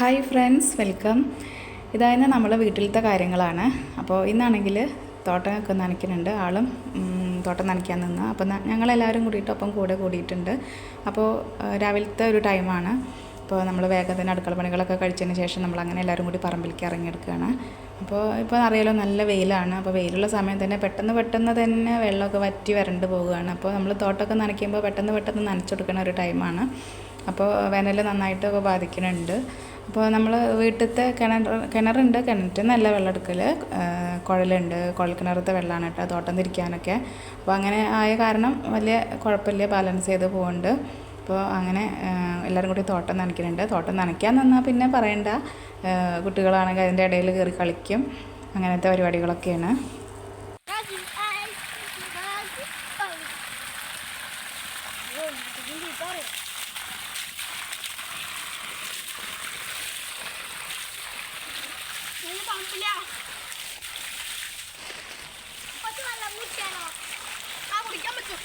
Hi friends welcome ഇതായിരുന്നു നമ്മളെ വീട്ടിലത്തെ കാര്യങ്ങളാണ്. അപ്പോൾ ഇന്നാണെങ്കിൽ തോട്ടമൊക്കെ നനയ്ക്കുന്നുണ്ട്. ആളും തോട്ടം നനയ്ക്കാൻ നിന്ന്. അപ്പോൾ ഞങ്ങളെല്ലാവരും കൂടിയിട്ട് ഒപ്പം കൂടെ കൂടിയിട്ടുണ്ട്. അപ്പോൾ രാവിലത്തെ ഒരു ടൈമാണ്. അപ്പോൾ നമ്മൾ വേഗം തന്നെ അടുക്കള പണികളൊക്കെ കഴിച്ചതിന് ശേഷം നമ്മൾ അങ്ങനെ എല്ലാവരും കൂടി പറമ്പിലേക്ക് ഇറങ്ങിയെടുക്കുകയാണ് അപ്പോൾ ഇപ്പോൾ അറിയാലോ നല്ല വെയിലാണ്. അപ്പോൾ വെയിലുള്ള സമയം തന്നെ പെട്ടെന്ന് പെട്ടെന്ന് തന്നെ വെള്ളമൊക്കെ വറ്റി വരണ്ട് പോവുകയാണ്. അപ്പോൾ നമ്മൾ തോട്ടമൊക്കെ നനയ്ക്കുമ്പോൾ പെട്ടെന്ന് പെട്ടെന്ന് നനച്ചെടുക്കുന്ന ഒരു ടൈമാണ്. അപ്പോൾ വേനൽ നന്നായിട്ടൊക്കെ ബാധിക്കുന്നുണ്ട്. അപ്പോൾ നമ്മൾ വീട്ടിലത്തെ കിണർ കിണറുണ്ട്. കിണറ്റിൽ നല്ല വെള്ളം എടുക്കൽ കുഴലുണ്ട്. കുഴൽക്കിണറത്തെ വെള്ളമാണ് കേട്ടോ തോട്ടം തിരിക്കാനൊക്കെ. അപ്പോൾ അങ്ങനെ ആയ കാരണം വലിയ കുഴപ്പമില്ല. ബാലൻസ് ചെയ്ത് പോകുന്നുണ്ട് അപ്പോൾ അങ്ങനെ എല്ലാവരും കൂടി തോട്ടം നനയ്ക്കുന്നുണ്ട്. തോട്ടം നനയ്ക്കാൻ നിന്നാൽ പിന്നെ പറയണ്ട. കുട്ടികളാണെങ്കിൽ അതിന്റെ ഇടയിൽ കയറി കളിക്കും. അങ്ങനത്തെ പരിപാടികളൊക്കെയാണ്. തണുപ്പില്ല കുറച്ച് വെള്ളം കുടിക്കാനോ ആ കുടിക്കാൻ പറ്റും.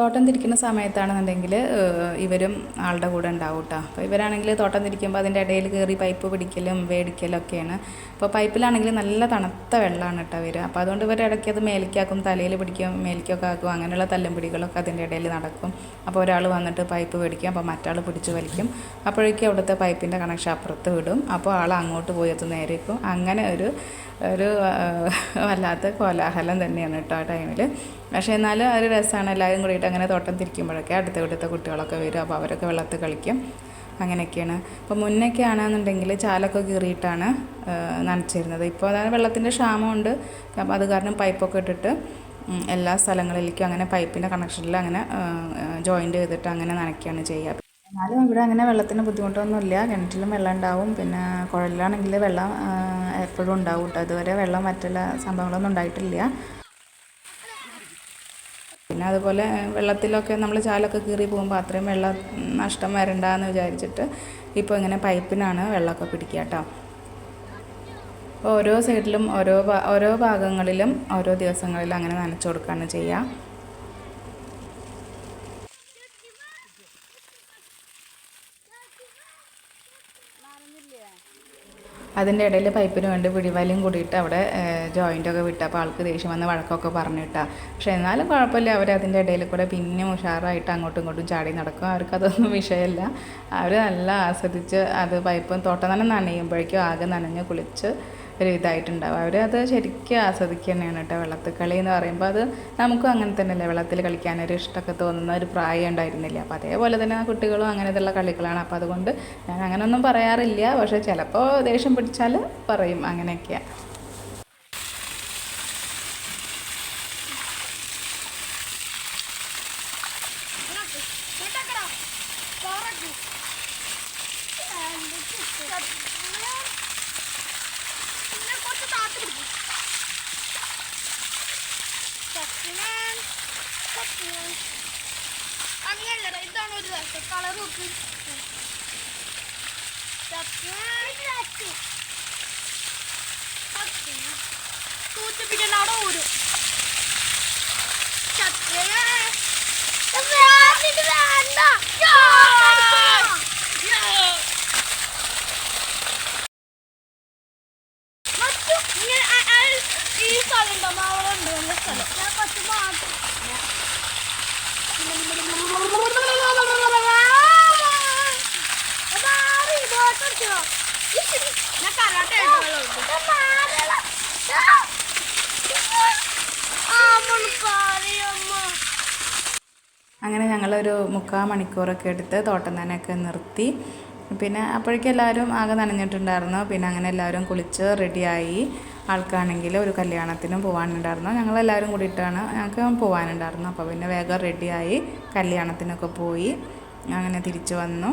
തോട്ടം തിരിക്കുന്ന സമയത്താണെന്നുണ്ടെങ്കിൽ ഇവരും ആളുടെ കൂടെ ഉണ്ടാവും കേട്ടോ അപ്പോൾ ഇവരാണെങ്കിൽ തോട്ടം തിരിക്കുമ്പോൾ അതിന്റെ ഇടയിൽ കയറി പൈപ്പ് പിടിക്കലും വേടിക്കലും ഒക്കെയാണ്. അപ്പോൾ പൈപ്പിലാണെങ്കിൽ നല്ല തണുത്ത വെള്ളമാണ് കേട്ടോ വരിക. അപ്പോൾ അതുകൊണ്ട് ഇവർ ഇടയ്ക്ക് അത് മേലിക്കാക്കും തലയിൽ പിടിക്കും മേലിക്കൊക്കെ ആക്കും. അങ്ങനെയുള്ള തല്ലും പിടികളൊക്കെ അതിന്റെ ഇടയിൽ നടക്കും. അപ്പോൾ ഒരാൾ വന്നിട്ട് പൈപ്പ് പിടിക്കും അപ്പോൾ മറ്റാൾ പിടിച്ച് വലിക്കും. അപ്പോഴേക്കും അവിടുത്തെ പൈപ്പിന്റെ കണക്ഷൻ അപ്പുറത്ത് വിടും. അപ്പോൾ ആൾ അങ്ങോട്ട് പോയി അത് നേരേക്കും. അങ്ങനെ ഒരു ഒരു വല്ലാത്ത കോലാഹലം തന്നെയാണ് കേട്ടോ ആ ടൈമിൽ. പക്ഷേ എന്നാലും ഒരു രസമാണ് എല്ലാവരും കൂടിയിട്ട് അങ്ങനെ തോട്ടം തിരിക്കുമ്പോഴൊക്കെ അടുത്ത വീട്ടിലത്തെ കുട്ടികളൊക്കെ വരും. അപ്പോൾ അവരൊക്കെ വെള്ളത്തിൽ കളിക്കും. അങ്ങനെയൊക്കെയാണ്. അപ്പോൾ മുന്നൊക്കെ ആണെന്നുണ്ടെങ്കിൽ ചാലൊക്കെ കീറിയിട്ടാണ് നനച്ചിരുന്നത്. ഇപ്പോൾ അതായത് വെള്ളത്തിന്റെ ക്ഷാമമുണ്ട്. അപ്പോൾ അത് കാരണം പൈപ്പൊക്കെ ഇട്ടിട്ട് എല്ലാ സ്ഥലങ്ങളിലേക്കും അങ്ങനെ പൈപ്പിന്റെ കണക്ഷനിൽ അങ്ങനെ ജോയിന്റ് ചെയ്തിട്ട് അങ്ങനെ നനയ്ക്കുകയാണ് ചെയ്യുക. എന്നാലും ഇവിടെ അങ്ങനെ വെള്ളത്തിന് ബുദ്ധിമുട്ടൊന്നുമില്ല. കിണറ്റിലും വെള്ളം ഉണ്ടാവും. പിന്നെ കുഴലിലാണെങ്കിൽ വെള്ളം എപ്പോഴും ഉണ്ടാവും കേട്ടോ. അതുവരെ വെള്ളം മറ്റുള്ള സംഭവങ്ങളൊന്നും ഉണ്ടായിട്ടില്ല. പിന്നെ അതുപോലെ വെള്ളത്തിലൊക്കെ നമ്മൾ ചാലൊക്കെ കീറി പോകുമ്പോൾ അത്രയും വെള്ളം നഷ്ടം വരണ്ടെന്ന് വിചാരിച്ചിട്ട് ഇപ്പോൾ ഇങ്ങനെ പൈപ്പിനാണ് വെള്ളമൊക്കെ പിടിക്കുക കേട്ടോ. ഓരോ സൈഡിലും ഓരോ ഓരോ ഭാഗങ്ങളിലും ഓരോ ദിവസങ്ങളിലും അങ്ങനെ നനച്ചു കൊടുക്കുകയാണ് ചെയ്യുക. അതിന്റെ ഇടയിൽ പൈപ്പിന് വേണ്ടി പിടിവലിയും കൂടിയിട്ട് അവിടെ ജോയിന്റൊക്കെ വിട്ട് അപ്പോൾ ആൾക്ക് ദേഷ്യം വന്ന് വഴക്കൊക്കെ പറഞ്ഞിട്ടാ പക്ഷേ എന്നാലും കുഴപ്പമില്ല. അവർ അതിന്റെ ഇടയിൽ കൂടെ പിന്നെ ഉഷാറായിട്ട് അങ്ങോട്ടും ഇങ്ങോട്ടും ചാടി നടക്കും. അവർക്ക് അതൊന്നും വിഷയമല്ല. അവർ നല്ല ആസ്വദിച്ച് അത് പൈപ്പും തോട്ടം തന്നെ നനയുമ്പോഴേക്കും ആകെ നനഞ്ഞ് കുളിച്ച് ഒരു ഇതായിട്ടുണ്ടാവും അവർ അത് ശരിക്കും ആസ്വദിക്കുക തന്നെയാണ് കേട്ടോ വെള്ളത്തിൽ കളി എന്ന് പറയുമ്പോൾ അത് നമുക്കും അങ്ങനെ തന്നെയല്ലേ വെള്ളത്തിൽ കളിക്കാനൊരു ഇഷ്ടമൊക്കെ തോന്നുന്ന ഒരു പ്രായം ഉണ്ടായിരുന്നില്ല. അപ്പോൾ അതേപോലെ തന്നെ ആ കുട്ടികളും അങ്ങനെയുള്ള കളികളാണ്. അപ്പോൾ അതുകൊണ്ട് ഞാൻ അങ്ങനെയൊന്നും പറയാറില്ല. പക്ഷേ ചിലപ്പോൾ ദേഷ്യം പിടിച്ചാൽ പറയും അങ്ങനെയൊക്കെയാണ്. അങ്ങനെയല്ലടാ, ഇതാണ് ഒരു കളർ അവിടെ ഊരും. വേണ്ട വേണ്ട മറ്റു ഇങ്ങനെ അ- അ- നല്ല ഞാൻ അങ്ങനെ ഞങ്ങളൊരു മുക്കാൽ മണിക്കൂറൊക്കെ എടുത്ത് തോട്ടം തന്നെയൊക്കെ നിർത്തി. പിന്നെ അപ്പോഴേക്കും എല്ലാവരും ആകെ നനഞ്ഞിട്ടുണ്ടായിരുന്നു. പിന്നെ അങ്ങനെ എല്ലാവരും കുളിച്ച് റെഡിയായി. ആൾക്കാണെങ്കിൽ ഒരു കല്യാണത്തിനും പോകാനുണ്ടായിരുന്നു ഞങ്ങളെല്ലാവരും കൂടിയിട്ടാണ് ഞങ്ങൾക്ക് പോകാനുണ്ടായിരുന്നു അപ്പോൾ പിന്നെ വേഗം റെഡിയായി കല്യാണത്തിനൊക്കെ പോയി. അങ്ങനെ തിരിച്ചു വന്നു.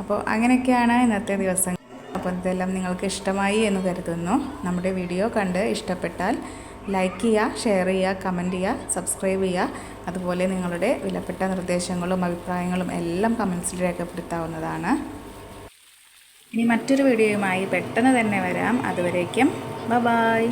അപ്പോൾ അങ്ങനെയൊക്കെയാണ് ഇന്നത്തെ ദിവസം. അപ്പോൾ ഇതെല്ലാം നിങ്ങൾക്ക് ഇഷ്ടമായി എന്ന് കരുതുന്നു. നമ്മുടെ വീഡിയോ കണ്ട് ഇഷ്ടപ്പെട്ടാൽ ലൈക്ക് ചെയ്യുക ഷെയർ ചെയ്യുക കമന്റ് ചെയ്യുക സബ്സ്ക്രൈബ് ചെയ്യുക. അതുപോലെ നിങ്ങളുടെ വിലപ്പെട്ട നിർദ്ദേശങ്ങളും അഭിപ്രായങ്ങളും എല്ലാം കമൻസിൽ രേഖപ്പെടുത്താവുന്നതാണ്. ഇനി മറ്റൊരു വീഡിയോയുമായി പെട്ടെന്ന് തന്നെ വരാം. അതുവരേക്കും ബ ബായ്